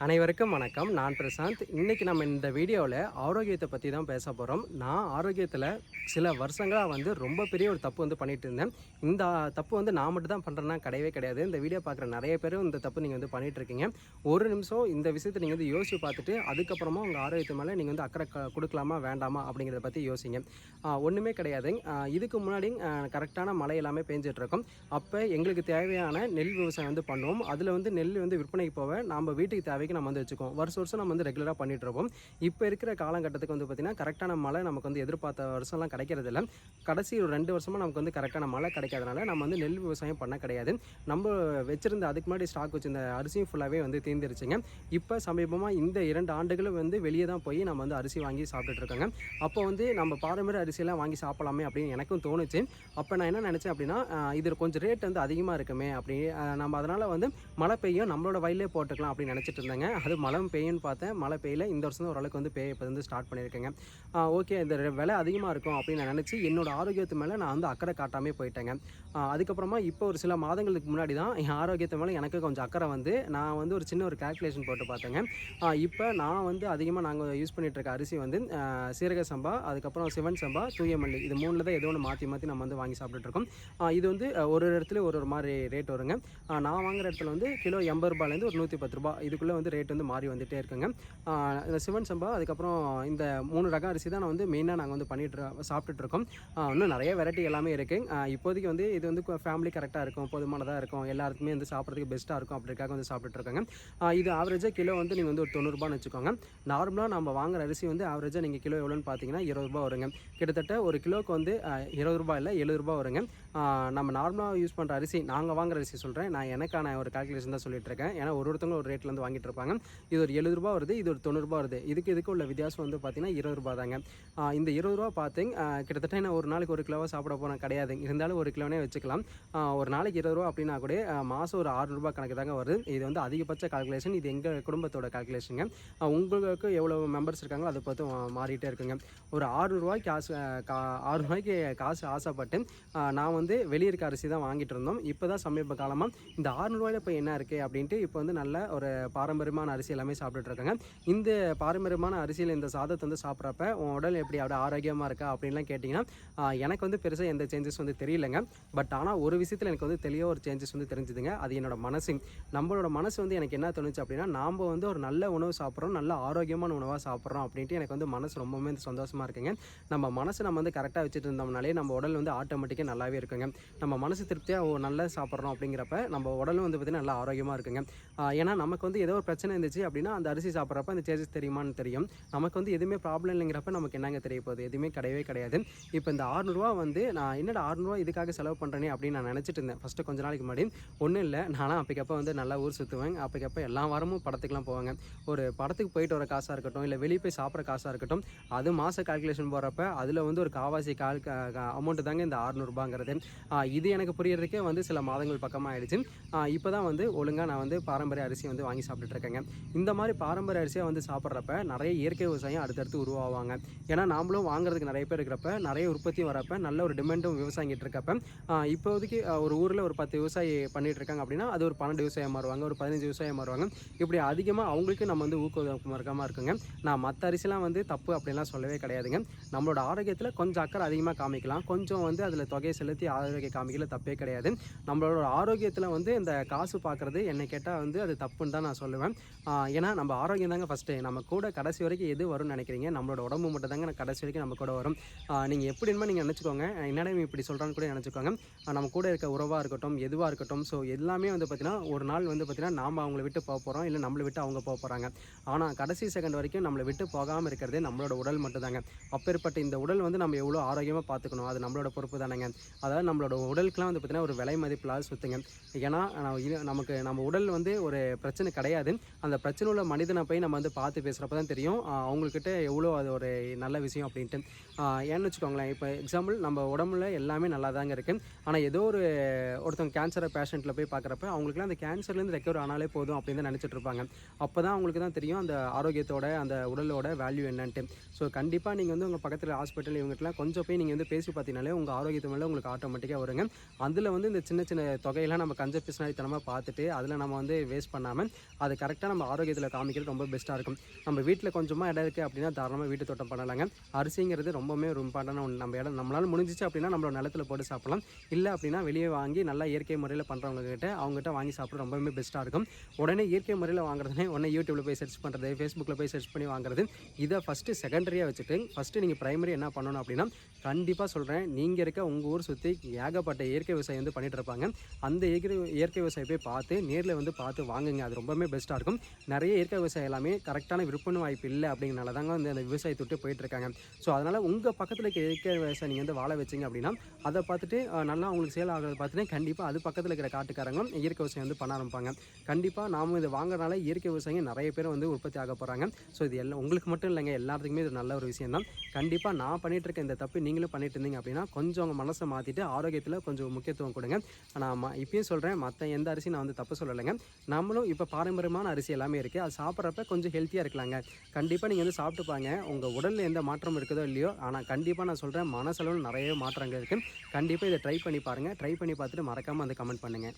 அனைவருக்கும் வணக்கம். நான் பிரசாந்த். இன்றைக்கி நம்ம இந்த வீடியோவில் ஆரோக்கியத்தை பற்றி தான் பேச போகிறோம் நான் ஆரோக்கியத்தில் சில வருஷங்களாக வந்து ரொம்ப பெரிய ஒரு தப்பு வந்து பண்ணிட்டு இருந்தேன். இந்த தப்பு வந்து நான் மட்டும் தான் பண்ணுறேன்னா கிடையவே கிடையாது. இந்த வீடியோ பார்க்குற நிறைய பேரும் இந்த தப்பு நீங்கள் வந்து பண்ணிகிட்ருக்கீங்க இருக்கீங்க. ஒரு நிமிஷம் இந்த விஷயத்தை நீங்கள் வந்து யோசிச்சு பார்த்துட்டு அதுக்கப்புறமா உங்கள் ஆரோக்கியத்து மேலே நீங்கள் வந்து அக்கறை க- கொடுக்கலாமா வேண்டாமா அப்படிங்கிறத பற்றி யோசிங்க. ஒன்றுமே கிடையாது. இதுக்கு முன்னாடி கரெக்டான மழை எல்லாமே பேஞ்சிட்ருக்கோம் அப்போ எங்களுக்கு தேவையான நெல் விவசாயம் வந்து பண்ணுவோம். அதில் வந்து நெல் வந்து விற்பனைக்கு போக நம்ம வீட்டுக்கு தேவை வரைக்கும் நம்ம வந்து வச்சுக்குவோம். வருஷம் வருஷம் நம்ம வந்து ரெகுலராக பண்ணிட்டு இப்போ இருக்கிற காலகட்டத்துக்கு வந்து பார்த்திங்கன்னா கரெக்டான மழை நமக்கு வந்து எதிர்பார்த்த வருஷம்லாம் கிடைக்கிறது இல்லை. கடைசி ஒரு ரெண்டு வருஷமாக நமக்கு வந்து கரெக்டான மழை கிடைக்காதனால நம்ம வந்து நெல் விவசாயம் பண்ண கிடையாது. நம்ம வச்சிருந்த அதுக்கு முன்னாடி ஸ்டாக் வச்சிருந்த அரிசியும் ஃபுல்லாகவே வந்து தீர்ந்துருச்சுங்க. இப்போ சமீபமாக இந்த இரண்டு ஆண்டுகளும் வந்து வெளியே தான் போய் நம்ம வந்து அரிசி வாங்கி சாப்பிட்டுட்டு இருக்கோங்க. அப்போ வந்து நம்ம பாரம்பரிய அரிசியெல்லாம் வாங்கி சாப்பிடலாமே அப்படின்னு எனக்கும் தோணுச்சு. அப்போ நான் என்ன நினச்சேன் அப்படின்னா இதில் இது கொஞ்சம் ரேட் வந்து அதிகமாக இருக்குமே அப்படி நம்ம அதனால் வந்து மழை பெய்யும் நம்மளோட வயலே போட்டுக்கலாம் அப்படின்னு நினச்சிட்டு இருந்தேன் அது மழை பெய்யும்னு பார்த்தேன். மழை பெய்யல. இந்த வருஷம் தான் ஓரளவுக்கு வந்து பெய்ய இப்போ வந்து ஸ்டார்ட் பண்ணியிருக்கேங்க. ஓகே இந்த விலை அதிகமாக இருக்கும் அப்படின்னு நான் நினச்சி என்னோடய ஆரோக்கியத்து மேலே நான் வந்து அக்கறை காட்டாமே போயிட்டேங்க. அதுக்கப்புறமா இப்போ ஒரு சில மாதங்களுக்கு முன்னாடி தான் என் ஆரோக்கியத்து மேலே எனக்கு கொஞ்சம் அக்கறை வந்து நான் வந்து ஒரு சின்ன ஒரு கால்குலேஷன் போட்டு பார்த்தேங்க. இப்போ நான் வந்து அதிகமாக நாங்கள் யூஸ் பண்ணிகிட்டு இருக்க அரிசி வந்து சீரக சம்பா அதுக்கப்புறம் சிவன் சம்பா தூயமல்லி இது மூணில் தான் ஏதோ ஒன்று மாற்றி மாற்றி நம்ம வந்து வாங்கி சாப்பிட்டுருக்கோம் இது வந்து ஒரு ஒரு இடத்துல ஒரு ஒரு மாதிரி ரேட் வருங்க. நான் வாங்குற இடத்துல வந்து கிலோ எண்பது ரூபாயிலேருந்து ஒரு நூற்றி பத்து ரூபா இதுக்குள்ளே வந்து ரேட் வந்து மாறி வந்துகிட்டே இருக்குங்க. இந்த சிவன் சம்பா அதுக்கப்புறம் இந்த மூணு ரகம் அரிசி தான் நான் வந்து மெயினாக நாங்கள் வந்து பண்ணிட்டு சாப்பிட்டுட்ருக்கோம் சாப்பிட்டுட்டு இருக்கோம். இன்னும் நிறைய வெரைட்டி எல்லாமே இருக்குது இப்போதைக்கு வந்து இது வந்து ஃபேமிலி கரெக்டாக இருக்கும் போதுமானதாக இருக்கும் எல்லாருக்குமே வந்து சாப்பிட்றதுக்கு பெஸ்ட்டாக இருக்கும் அப்படிக்காக வந்து சாப்பிட்டுட்டு இருக்காங்க. இது ஆவரேஜாக கிலோ வந்து நீங்கள் வந்து ஒரு தொண்ணூறுபான்னு வச்சுக்கோங்க. நார்மலாக நம்ம வாங்குற அரிசி வந்து ஆவரேஜாக நீங்கள் கிலோ எவ்வளோன்னு பார்த்தீங்கன்னா இருபது ரூபா வருங்க. கிட்டத்தட்ட ஒரு கிலோவுக்கு வந்து இருபது ரூபாய் இல்லை எழுபது ரூபா வருங்க நம்ம நார்மலாக யூஸ் பண்ணுற அரிசி நாங்கள் வாங்குற அரிசி சொல்கிறேன் நான் எனக்கான ஒரு கால்குலேஷன் தான் சொல்லிட்டு இருக்கேன். ஏன்னா ஒரு ஒருத்தவங்க ஒரு ரேட்டில் வந்து வாங்கிட்டு கொடுத்துருப்பாங்க. இது ஒரு எழுபது ரூபா வருது இது ஒரு தொண்ணூறுபா வருது. இதுக்கு இதுக்கு உள்ள வித்தியாசம் வந்து பார்த்தீங்கன்னா இருபது ரூபா தாங்க. இந்த இருபது ரூபா பார்த்தீங்க கிட்டத்தட்ட நான் ஒரு நாளைக்கு ஒரு கிலோவாக சாப்பிட போனால் கிடையாது. இருந்தாலும் ஒரு கிலோனே வச்சுக்கலாம். ஒரு நாளைக்கு இருபது ரூபா அப்படின்னா கூட மாதம் ஒரு ஆறுநூறுபா கணக்கு தாங்க வருது. இது வந்து அதிகபட்ச கால்குலேஷன் இது எங்கள் குடும்பத்தோட கால்குலேஷனுங்க உங்களுக்கு எவ்வளோ மெம்பர்ஸ் இருக்காங்களோ அதை பார்த்து மாறிட்டே இருக்குங்க. ஒரு ஆறுநூறுவாய்க்கு காசு கா ஆறுரூவாய்க்கு காசு ஆசைப்பட்டு நான் வந்து வெளியிருக்க அரிசி தான் வாங்கிட்டு இருந்தோம். இப்போ தான் சமீப காலமாக இந்த ஆறுநூறுவாயில் இப்போ என்ன இருக்குது அப்படின்ட்டு இப்போ வந்து நல்ல ஒரு பாரம்பரிய பாரம்பரியமான அரிசி எல்லாமே சாப்பிட்டுட்டு இருக்காங்க. இந்த பாரம்பரியமான அரிசியில் இந்த சாதத்தை வந்து சாப்பிட்றப்ப உன் உடல் எப்படி அப்படியே ஆரோக்கியமாக இருக்கா அப்படின்லாம் கேட்டிங்கன்னா எனக்கு வந்து பெருசாக எந்த சேஞ்சஸ் வந்து தெரியலங்க. பட் ஆனால் ஒரு விஷயத்தில் எனக்கு வந்து தெளிவாக ஒரு சேஞ்சஸ் வந்து தெரிஞ்சுதுங்க. அது என்னோட மனசு. நம்மளோட மனசு வந்து எனக்கு என்ன தோணுச்சு அப்படின்னா நாம் வந்து ஒரு நல்ல உணவு சாப்பிட்றோம் நல்ல ஆரோக்கியமான உணவாக சாப்பிட்றோம் அப்படின்ட்டு எனக்கு வந்து மனசு ரொம்பவுமே வந்து சந்தோஷமாக இருக்குங்க. நம்ம மனசை நம்ம வந்து கரெக்டாக வச்சுட்டு இருந்தோம்னாலே நம்ம உடல் வந்து ஆட்டோமேட்டிக்காக நல்லாவே இருக்குங்க. நம்ம மனசு திருப்தியாக நல்லா சாப்பிட்றோம் அப்படிங்கிறப்ப நம்ம உடலும் வந்து பார்த்திங்கன்னா நல்லா ஆரோக்கியமாக இருக்குங்க. ஏன்னா நமக்கு வந்து ஏதோ ஒரு பிரச்சனை இருந்துச்சு அப்படின்னா அந்த அரிசி சாப்பிட்றப்ப அந்த சேஞ்சஸ் தெரியுமான்னு தெரியும். நமக்கு வந்து எதுவுமே ப்ராப்ளம் இல்லைங்கிறப்ப நமக்கு என்னங்க தெரிய போகுது? எதுவுமே கிடையவே கிடையாது. இப்போ இந்த ஆறுநூறுவா வந்து நான் என்னடா ஆறுநூறுவா இதுக்காக செலவு பண்ணுறேனே அப்படின்னு நான் நினச்சிட்டு இருந்தேன். ஃபஸ்ட்டு கொஞ்ச நாளைக்கு முன்னாடி. ஒன்றும் இல்லை. நானும் அப்பக்கப்போ வந்து நல்லா ஊர் சுற்றுவேன் அப்பக்கப்போ எல்லா வாரமும் படத்துக்குலாம் போவாங்க. ஒரு படத்துக்கு போயிட்டு வர காசாக இருக்கட்டும் இல்லை வெளியே போய் சாப்பிட்ற காசாக இருக்கட்டும் அது மாத கால்குலேஷன் போகிறப்ப அதில் வந்து ஒரு காவாசி கால் அமௌண்ட்டு தாங்க இந்த ஆறுநூறுபாங்கிறது. இது எனக்கு புரியறதுக்கே வந்து சில மாதங்கள் பக்கமாக ஆயிடுச்சு இப்போ தான் வந்து ஒழுங்காக நான் வந்து பாரம்பரிய அரிசி வந்து வாங்கி சாப்பிட்டுட்டு இருக்கேங்க இந்த மாதிரி பாரம்பரிய அரிசியாக வந்து சாப்பிட்றப்ப நிறைய இயற்கை விவசாயம் அடுத்தடுத்து உருவாவாங்க. ஏன்னா நாமளும் வாங்குறதுக்கு நிறைய பேர் இருக்கிறப்ப நிறைய உற்பத்தியும் வரப்ப நல்ல ஒரு டிமாண்டும் விவசாயிக்கிட்டு இருக்கப்ப இப்போதைக்கு ஒரு ஊரில் ஒரு பத்து விவசாயி பண்ணிட்டு இருக்காங்க அப்படின்னா அது ஒரு பன்னெண்டு விவசாயம் மாறுவாங்க ஒரு பதினஞ்சு விவசாயம் மாறுவாங்க இப்படி அதிகமாக அவங்களுக்கு நம்ம வந்து ஊக்குவக்கமாக இருக்குங்க. நான் மற்ற அரிசிலாம் வந்து தப்பு அப்படின்லாம் சொல்லவே கிடையாதுங்க. நம்மளோட ஆரோக்கியத்தில் கொஞ்சம் அக்கறை அதிகமாக காமிக்கலாம். கொஞ்சம் வந்து அதில் தொகையை செலுத்தி ஆரோக்கியம் காமிக்கல தப்பே கிடையாது. நம்மளோட ஆரோக்கியத்தில் வந்து இந்த காசு பார்க்குறது என்னை கேட்டால் வந்து அது தப்புன்னு தான் நான் சொல்லுவேன். ஏன்னா நம்ம ஆரோக்கியம் தாங்க ஃபஸ்ட்டு நம்ம கூட கடைசி வரைக்கும் எது வரும்னு நினைக்கிறீங்க? நம்மளோட உடம்பு மட்டும் தாங்க கடைசி வரைக்கும் நம்ம கூட வரும். நீங்கள் எப்படி நீங்கள் நினச்சிக்கோங்க. என்னடா இப்படி சொல்கிறான்னு கூட நினச்சிக்கோங்க. நம்ம கூட இருக்க உறவாக இருக்கட்டும் எதுவாக இருக்கட்டும் ஸோ எல்லாமே வந்து பார்த்திங்கன்னா ஒரு நாள் வந்து பார்த்திங்கன்னா நாம் அவங்கள விட்டு போக போகிறோம் இல்லை நம்மளை விட்டு அவங்க போக போகிறாங்க ஆனால் கடைசி செகண்ட் வரைக்கும் நம்மளை விட்டு போகாமல் இருக்கிறது நம்மளோட உடல் மட்டும்தாங்க அப்பேற்பட்ட இந்த உடல் வந்து நம்ம எவ்வளோ ஆரோக்கியமாக பார்த்துக்கணும் அது நம்மளோட பொறுப்பு தானேங்க. அதாவது நம்மளோட உடலுக்குலாம் வந்து பார்த்திங்கன்னா ஒரு விலை மதிப்பில்லாத சுத்துங்க. ஏன்னா இது- நமக்கு நம்ம உடல் வந்து ஒரு பிரச்சனை கிடையாது. அந்த பிரச்சனை உள்ள மனிதனை போய் நம்ம வந்து பார்த்து பேசுகிறப்ப தான் தெரியும் அவங்கக்கிட்ட எவ்வளோ அது ஒரு நல்ல விஷயம் அப்படின்ட்டு. ஏன்னு வச்சுக்கோங்களேன் இப்போ எக்ஸாம்பிள் நம்ம உடம்புல எல்லாமே நல்லா தாங்க இருக்குது ஆனால் ஏதோ ஒரு ஒருத்தவங்க கேன்சரை பேஷண்ட்டில் போய் பார்க்குறப்ப அவங்களுக்குலாம் அந்த கேன்சர்லேருந்து ரெக்கவர் ஆனாலே போதும் அப்படின்னு தான் நினச்சிட்டு இருப்பாங்க. அப்போ தான் அவங்களுக்கு தான் தெரியும் அந்த ஆரோக்கியத்தோட அந்த உடலோட வேல்யூ என்னன்ட்டு. ஸோ கண்டிப்பாக நீங்கள் வந்து உங்கள் பக்கத்தில் ஹாஸ்பிட்டல் இவங்ககிட்டலாம் கொஞ்சம் போய் நீங்கள் வந்து பேசி பார்த்தீங்கனாலே உங்கள் ஆரோக்கியத்து மேலே உங்களுக்கு ஆட்டோமேட்டிக்காக வருங்க. அதில் வந்து இந்த சின்ன சின்ன தொகையெல்லாம் நம்ம கஞ்ச பிசினாரித்தனமாக பார்த்துட்டு அதில் நம்ம வந்து வேஸ்ட் பண்ணாமல் அது கரெக்டாக நம்ம ஆரோக்கியத்தில் காமிக்கிறது ரொம்ப பெஸ்ட்டாக இருக்கும். நம்ம வீட்டில் கொஞ்சமாக இடம் இருக்குது அப்படின்னா தாராளமாக வீட்டு தோட்டம் பண்ணலாங்க. அரிசிங்கிறது ரொம்பவுமே ஒரு இம்பார்ட்டண்டான ஒன்று நம்ம இடம் நம்மளால் முடிஞ்சிச்சு அப்படின்னா நம்மளோட நிலத்துல போட்டு சாப்பிடலாம். இல்லை அப்படின்னா வெளியே வாங்கி நல்லா இயற்கை முறையில் பண்ணுறவங்ககிட்ட அவங்ககிட்ட வாங்கி சாப்பிட ரொம்பவுமே பெஸ்ட்டாக இருக்கும். உடனே இயற்கை முறையில் வாங்குறதுனே உடனே யூடியூப்பில் போய் சர்ச் பண்ணுறது ஃபேஸ்புக்கில் போய் சர்ச் பண்ணி வாங்குறது இதை ஃபஸ்ட்டு செகண்டரியாக வச்சுட்டு ஃபஸ்ட்டு நீங்கள் ப்ரைமரி என்ன பண்ணணும் அப்படின்னா கண்டிப்பாக சொல்கிறேன் நீங்கள் இருக்க உங்கள் ஊர் சுற்றி ஏகப்பட்ட இயற்கை விவசாயம் வந்து பண்ணிட்டு இருப்பாங்க. அந்த இயற்கை இயற்கை விவசாயம் போய் பார்த்து நேரில் வந்து பார்த்து வாங்குங்க. அது ரொம்பவுமே பெஸ்ட்டாக இருக்கும். நிறைய இயற்கை விவசாயம் எல்லாமே கரெக்டான விற்பனை வாய்ப்பு இல்லை அப்படிங்கிறனால தாங்க வந்து அந்த விவசாயத்தை விட்டு ஸோ அதனால் உங்கள் பக்கத்தில் இருக்க இயற்கை விவசாயம் நீங்கள் வந்து வாழ வச்சிங்க அப்படின்னா அதை பார்த்துட்டு நல்லா உங்களுக்கு சேல் ஆகிறத பார்த்துட்டு கண்டிப்பாக அது பக்கத்தில் இருக்கிற காட்டுக்காரங்களும் இயற்கை விவசாயம் வந்து பண்ண ஆரம்பிப்பாங்க. கண்டிப்பாக நாம் இது வாங்குறதுனால இயற்கை விவசாயம் நிறைய பேர் வந்து உற்பத்தி ஆக போகிறாங்க ஸோ இது எல்லாம் உங்களுக்கு மட்டும் இல்லைங்க எல்லாத்துக்குமே இது நல்ல ஒரு விஷயம் தான். கண்டிப்பாக நான் பண்ணிகிட்டு இருக்க இந்த தப்பு நீங்களும் பண்ணிட்டு இருந்தீங்க அப்படின்னா கொஞ்சம் உங்கள் மனசை மாற்றிட்டு ஆரோக்கியத்தில் கொஞ்சம் முக்கியத்துவம் கொடுங்க. நான் ம- இப்பயும் சொல்கிறேன் மற்ற எந்த அரிசி நான் வந்து தப்பு சொல்லலைங்க. நம்மளும் இப்போ பாரம்பரியமான அரிசி எல்லாமே இருக்குது அது சாப்பிட்றப்ப கொஞ்சம் ஹெல்த்தியாக இருக்கலாங்க. கண்டிப்பாக நீங்கள் வந்து சாப்பிட்டு பாங்க உங்கள் உடலில் எந்த மாற்றம் இருக்குதோ இல்லையோ ஆனால் கண்டிப்பாக நான் சொல்கிறேன் மனசளவில் நிறைய மாற்றங்கள் இருக்குது கண்டிப்பாக இதை ட்ரை பண்ணி பாருங்கள் ட்ரை பண்ணி பார்த்துட்டு மறக்காமல் வந்து கமெண்ட் பண்ணுங்கள்